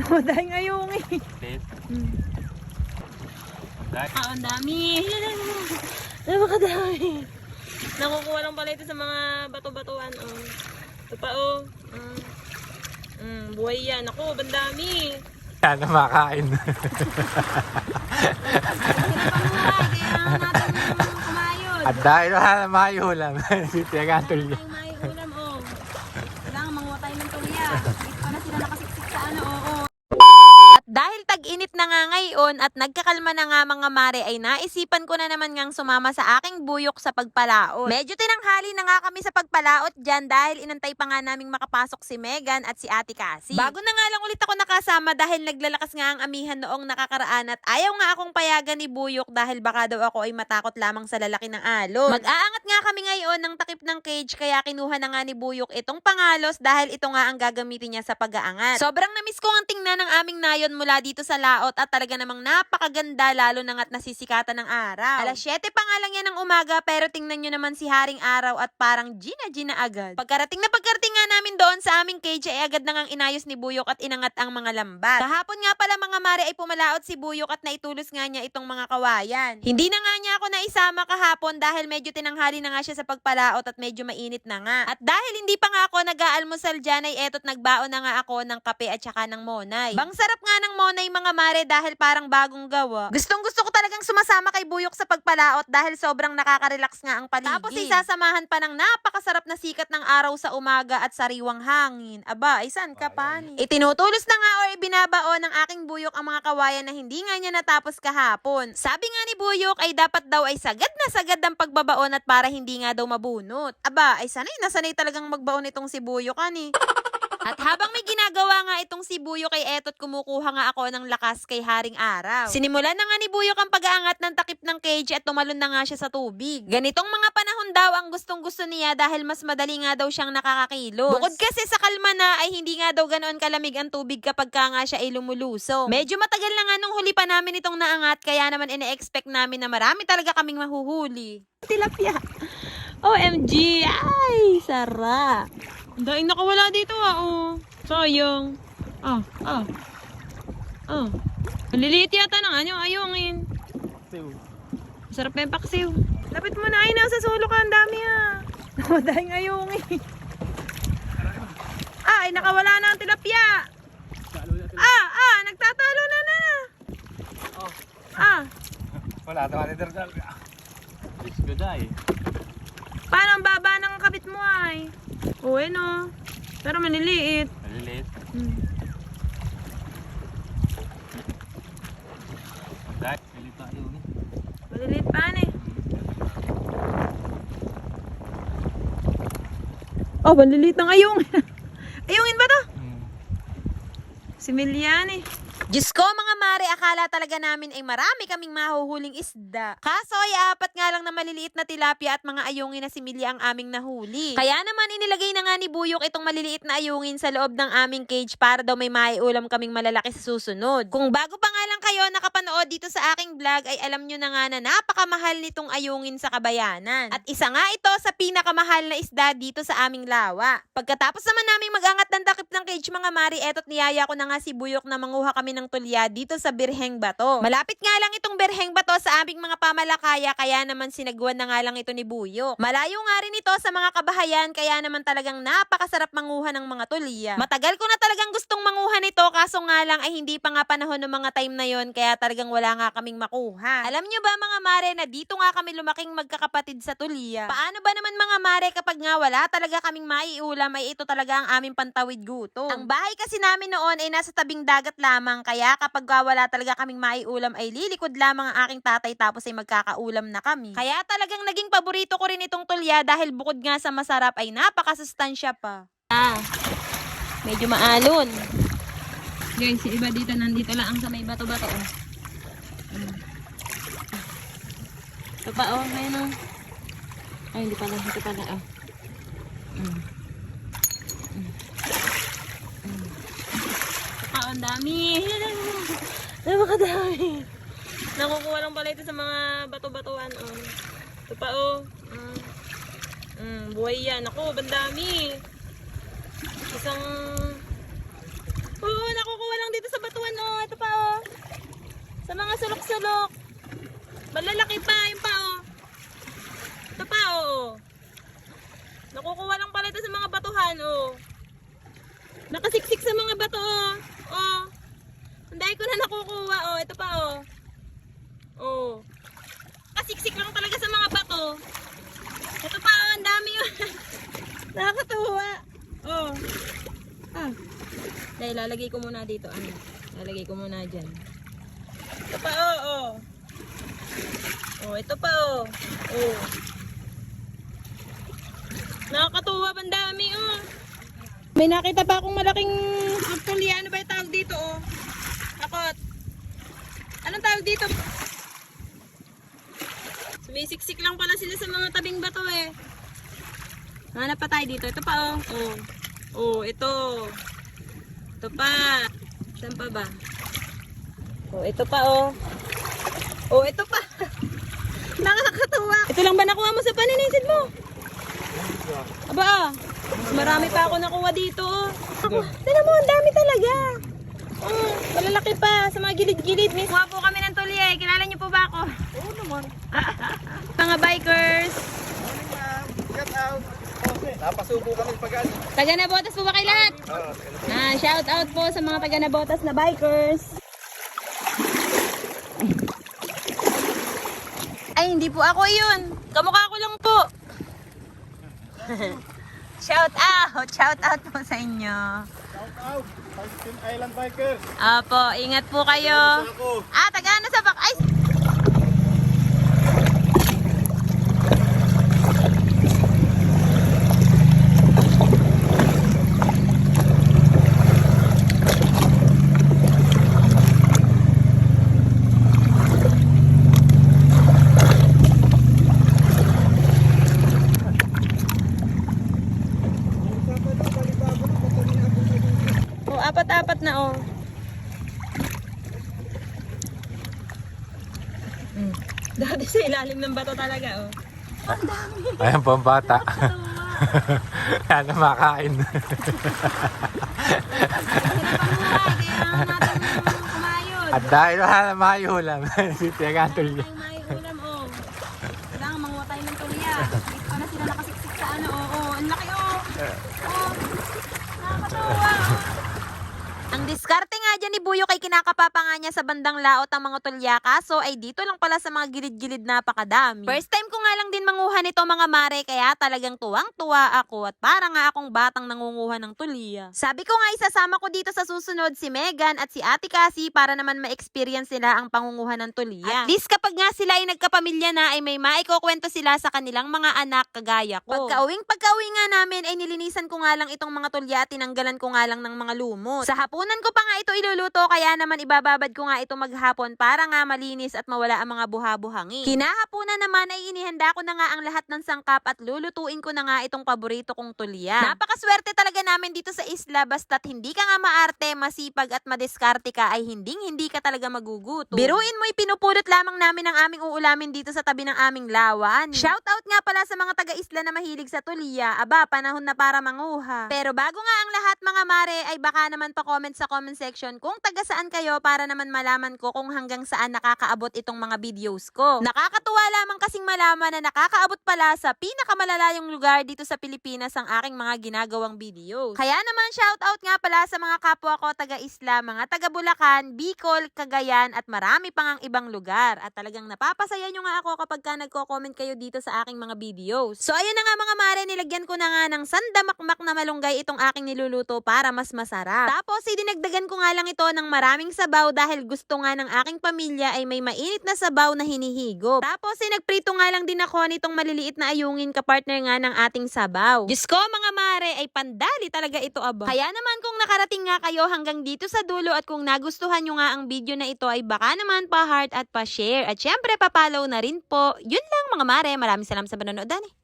Namatay ngayong eh. Tit. Hmm. Ah, ang dami. Napakadami. Nakukuha lang pala ito sa mga bato-batuan. Oh. Ito pa oh. Mm. Mm, buhay yan. Ako, bandami. Sana makain. At dahil wala na mayulam, pinagatol niya. Ay, may ulam, oh. Kailangan manguha tayo ng tuya. Dito pa na sila nakasiksik sa ano, oo. At dahil tag-init na nga ngayon at nagkakalma na nga mga mare ay naisipan ko na naman ngang sumama sa aking buyok sa pagpalaot. Medyo tinanghali na nga kami sa pagpalaot dyan dahil inantay pa nga naming makapasok si Megan at si Ate Cassie. Bago na nga lang ulit ako nakasama dahil naglalakas nga ang amihan noong nakakaraan at ayaw nga akong payagan ni Buyok dahil baka daw ako ay matakot lamang sa lalaki ng alon. Mag-aangat nga kami ngayon ng takip ng cage kaya kinuha na nga ni Buyok itong pangalos dahil ito nga ang gagamitin niya sa pag-aangat. Sobrang namiss ko ang tingnan ng aming nayon mula dito sa laot at talaga namang napakaganda lalo na nga't nasisikatan ng araw. Alas 7 pa nga lang yan ng umaga pero tingnan nyo naman si Haring Araw at parang Gina Gina agad. Pagkarating na pagkarating nga namin doon sa aming cage ay agad na ngang inayos ni Buyok at inangat ang mga lambat. Kahapon nga pala mga mare ay pumalaot si Buyok at naitulos nga niya itong mga kawayan. Hindi na nga niya ako naisama kahapon dahil medyo tinanghali na nga siya sa pagpalaot at medyo mainit na nga. At dahil hindi pa nga ako nag-aalmusal dyan ay etot nagbaon na nga ako ng kape at saka ng monay. Bang sarap nga ng monay mga mare dahil parang bagong gawa. Gustong gusto ko talagang sumasama kay Buyok sa pagpalaot dahil sobrang nakaka-relax nga ang paligid. Tapos ay sasamahan pa ng napakasarap na sikat ng araw sa umaga at sariwang hangin. Aba, ay saan ka pa ni? Itinutulos na nga or ibinabaon ng aking Buyok ang mga kawayan na hindi nga niya natapos kahapon. Sabi nga ni Buyok ay dapat daw ay sagad na sagad ang pagbabaon at para hindi nga daw mabunot. Aba, ay sanay na sanay talagang magbaon itong si Buyok ani. At habang may ginagawa nga itong si Buyok ay etot kumukuha nga ako ng lakas kay Haring Araw. Sinimulan na nga ni Buyok ang pag-aangat ng takip ng cage at tumalon na nga siya sa tubig. Ganitong mga panahon daw ang gustong gusto niya dahil mas madali nga daw siyang nakakakilos. Bukod kasi sa kalma na ay hindi nga daw ganoon kalamig ang tubig kapag ka nga siya ay lumuluso. Medyo matagal na nga nung huli pa namin itong naangat kaya naman ine-expect namin na marami talaga kaming mahuhuli. Tilapia! OMG! Ay! Sarap! Dahil nakawala dito ah, oh. Sayang. Ah, ah. Ah. Maliliit yata ng ano, ayungin. Sarap na yung paksiw. Lapit mo na, ay nasa sulo ka, ang dami ah. Namatay ng ayungin. Ah, ay nakawala na ang tilapia. Ah, ah, nagtatalo na na. Ah, Wala, tawa ni. Diyos ko dahil. paano ang baba ng kabit mo ay? Oo, eh no. Pero maniliit. Maliliit. Hmm. Guys, maliliit pa yun. Maliliit pa eh. Oh, maliliit ng ayong. Ayungin ba to? Hmm. Si Milian eh. Diyos ko mga mare, akala talaga namin ay marami kaming mahuhuling isda. Kaso ay apat nga lang na maliliit na tilapia at mga ayungin na similya ang aming nahuli. Kaya naman inilagay na nga ni Buyok itong maliliit na ayungin sa loob ng aming cage para daw may maiulam kaming malalaki sa susunod. Kung bago pa nga lang kayo nakapanood dito sa aking vlog ay alam nyo na nga na napakamahal nitong ayungin sa kabayanan. At isa nga ito sa pinakamahal na isda dito sa aming lawa. Pagkatapos naman namin mag-angat ng takip ng cage mga mari, etot niyaya ko na nga si Buyok na manguha kami ng tulya dito sa Birheng Bato. Malapit nga lang itong Birheng Bato sa aming mga pamalakaya kaya naman sinagwan na nga lang ito ni Buyok. Malayo nga rin ito sa mga kabahayan kaya naman talagang napakasarap manguha ng mga tulya. Matagal ko na talagang gustong manguha nito kaso nga lang ay hindi pa nga panahon ng mga time na yon kaya talagang wala nga kaming makuha. Alam nyo ba mga mare na dito nga kami lumaking magkakapatid sa tulya? Paano ba naman mga mare kapag nga wala talaga kaming maiulam ay ito talaga ang aming pantawid gutom? Ang bahay kasi namin noon ay nasa tabing dagat lamang kaya kapag wala talaga kaming maiulam ay lilikod lamang ang aking tatay tapos ay magkakaulam na kami. Kaya talagang naging paborito ko rin itong tulya dahil bukod nga sa masarap ay napakasustansya pa. Ah, medyo maalon. Guys, si iba dito nandito lang sa may bato-bato. Oh. Mm. Ito pa oh, ngayon oh. Ay, hindi pala, hindi pala oh. Mm. Mm. Mm. Ah, ang dami. Napakadami. Nakukuha lang pala ito sa mga bato-batuan. Oh. Ito pa oh. Mm. Mm, buhay yan. Ako, bandami. Isang... Oo, oh, nakukuha lang dito sa batuan oh. Ito pa oh. Sa mga sulok-sulok. Malalaki pa. Yung pa oh. Ito pa oh, oh. Nakukuha lang pala ito sa mga batuhan oh. Nakasiksik sa mga bato oh. Kasiksik lang talaga sa mga bato. Ito pa oh, ang dami yun. Nakakatuwa. Oh. Ah. Dahil lalagay ko muna dito. Ano? Lalagay ko muna dyan. Ito pa oh, oh. Oh, ito pa oh. Oh. Nakakatuwa, ang dami oh. May nakita pa akong malaking tulya. Ano ba yung tawag dito oh? Takot. Anong tawag dito? Sumisiksik lang pala sila sa mga tabing bato eh. Hanap pa tayo dito. Ito pa oh. Oh, oh ito. Ito pa. Saan pa ba? Oh, ito pa oh. Oh, ito pa. Nakakatuwa. Ito lang ba nakuha mo sa paninisid mo? Aba, ah. Marami pa ako nakuha dito. oh. Ako, mo, ang dami talaga. Oh, malalaki pa sa mga gilid-gilid. May kuha po kami ng tulye. Kilala niyo po ba ako? Oo naman. Mga bikers. Morning ma'am. Get out. Napasubo kami ano. Taga na botas po ba kayo lahat? Oo. Ah, shout out po sa mga taga na botas na bikers. Ay, hindi po ako yun. Kamukha ko lang po. shout out! Shout out po sa inyo. Out. Island Bikers. Apo, ingat po kayo. Ah, taga ano sa bak... Ay! Oh, apat-apat na oh. Mm. Dati sa ilalim ng bato talaga oh. Ayan po ang bata. Ano makain. At dahil wala na mayulam, si Tiaga Tulya. Ay, may ulam, oh. Kailangan manguha tayo ng tulya. Dito pa na sila nakasiksik sa ano, oh, oh. Ang laki, oh. Oh. Nakakatawa, oh. Ang diskarte nga dyan ni Buyo kay kinakapapa nga niya sa bandang laot ang mga tulya kaso ay dito lang pala sa mga gilid-gilid napakadami. First time ko nga lang din manguha nito mga mare kaya talagang tuwang-tuwa ako at para nga akong batang nangunguha ng tulya. Sabi ko nga isasama ko dito sa susunod si Megan at si Ate Cassie para naman ma-experience nila ang pangunguha ng tulya. At least kapag nga sila ay nagkapamilya na ay may maikukwento sila sa kanilang mga anak kagaya ko. Pagka-uwing pagka-uwi nga namin ay nilinisan ko nga lang itong mga tulya at tinanggalan ko nga lang ng mga lumot. Sa hapunan ko pa nga ito iluluto kaya naman ibababad ko nga ito maghapon para nga malinis at mawala ang mga buha-buhangin. Kinahapunan naman ay inihanda ko na nga ang lahat ng sangkap at lulutuin ko na nga itong paborito kong tulya. Napakaswerte talaga namin dito sa isla basta't hindi ka nga maarte, masipag at madiskarte ka ay hinding hindi ka talaga magugutom. Biruin mo pinupulot lamang namin ang aming uulamin dito sa tabi ng aming lawan. Shout out nga pala sa mga taga-isla na mahilig sa tulya. Aba, panahon na para manguha. Pero bago nga ang lahat mga mare ay baka naman pa comment sa comment section kung taga saan kayo para naman malaman ko kung hanggang saan nakakaabot itong mga videos ko. Nakakatuwa lamang kasing malaman na nakakaabot pala sa pinakamalalayong lugar dito sa Pilipinas ang aking mga ginagawang videos. Kaya naman shout out nga pala sa mga kapwa ko taga-isla, mga taga Bulacan, Bicol, Cagayan at marami pang ang ibang lugar. At talagang napapasaya nyo nga ako kapag ka nagko-comment kayo dito sa aking mga videos. So ayun na nga mga mare, nilagyan ko na nga ng sandamakmak na malunggay itong aking niluluto para mas masarap. Tapos idinagdagan ko nga lang ito ng maraming sabaw dahil gusto nga ng aking pamilya ay may mainit na sabaw na hinihigop. Tapos ay nagprito nga lang din ako nitong maliliit na ayungin kapartner nga ng ating sabaw. Diyos ko mga mare ay pandali talaga ito aba. Kaya naman kung nakarating nga kayo hanggang dito sa dulo at kung nagustuhan nyo nga ang video na ito ay baka naman pa-heart at pa-share. At syempre pa-follow na rin po. Yun lang mga mare. Maraming salamat sa panonood. Dani.